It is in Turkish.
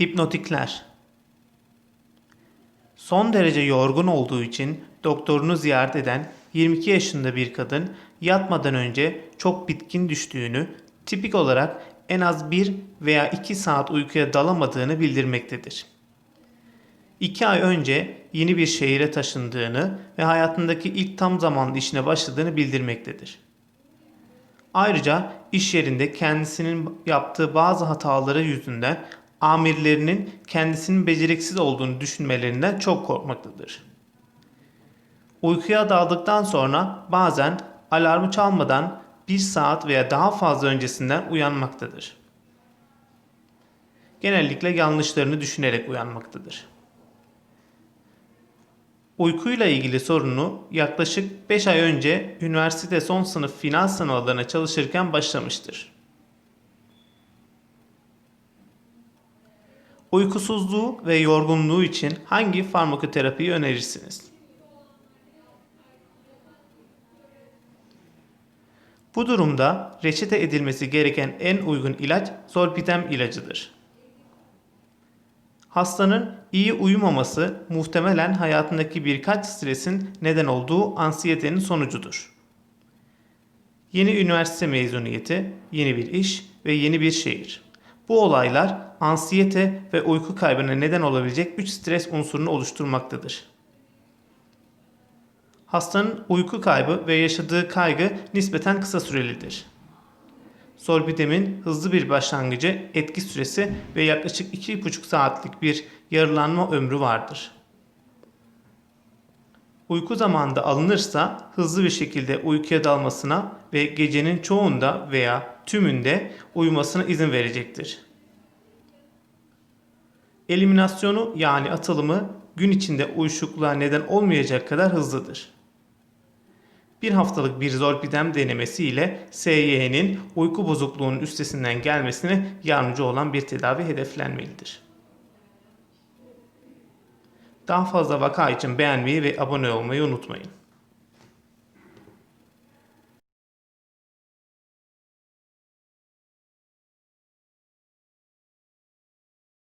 Hipnotikler Son derece yorgun olduğu için doktorunu ziyaret eden 22 yaşında bir kadın yatmadan önce çok bitkin düştüğünü, tipik olarak en az 1 veya 2 saat uykuya dalamadığını bildirmektedir. 2 ay önce yeni bir şehire taşındığını ve hayatındaki ilk tam zamanlı işine başladığını bildirmektedir. Ayrıca iş yerinde kendisinin yaptığı bazı hataları yüzünden amirlerinin kendisinin beceriksiz olduğunu düşünmelerinden çok korkmaktadır. Uykuya daldıktan sonra bazen alarmı çalmadan bir saat veya daha fazla öncesinden uyanmaktadır. Genellikle yanlışlarını düşünerek uyanmaktadır. Uykuyla ilgili sorunu yaklaşık 5 ay önce üniversite son sınıf final sınavlarına çalışırken başlamıştır. Uykusuzluğu ve yorgunluğu için hangi farmakoterapiyi önerirsiniz? Bu durumda reçete edilmesi gereken en uygun ilaç zolpidem ilacıdır. Hastanın iyi uyumaması muhtemelen hayatındaki birkaç stresin neden olduğu anksiyetenin sonucudur. Yeni üniversite mezuniyeti, yeni bir iş ve yeni bir şehir. Bu olaylar ansiyete ve uyku kaybına neden olabilecek 3 stres unsurunu oluşturmaktadır. Hastanın uyku kaybı ve yaşadığı kaygı nispeten kısa sürelidir. Solbidemin hızlı bir başlangıcı, etki süresi ve yaklaşık 2,5 saatlik bir yarılanma ömrü vardır. Uyku zamanında alınırsa hızlı bir şekilde uykuya dalmasına ve gecenin çoğunda veya tümünde uyumasına izin verecektir. Eliminasyonu yani atılımı gün içinde uyuşukluğa neden olmayacak kadar hızlıdır. Bir haftalık bir zolpidem denemesi ile SYH'nin uyku bozukluğunun üstesinden gelmesine yardımcı olan bir tedavi hedeflenmelidir. Daha fazla vaka için beğenmeyi ve abone olmayı unutmayın.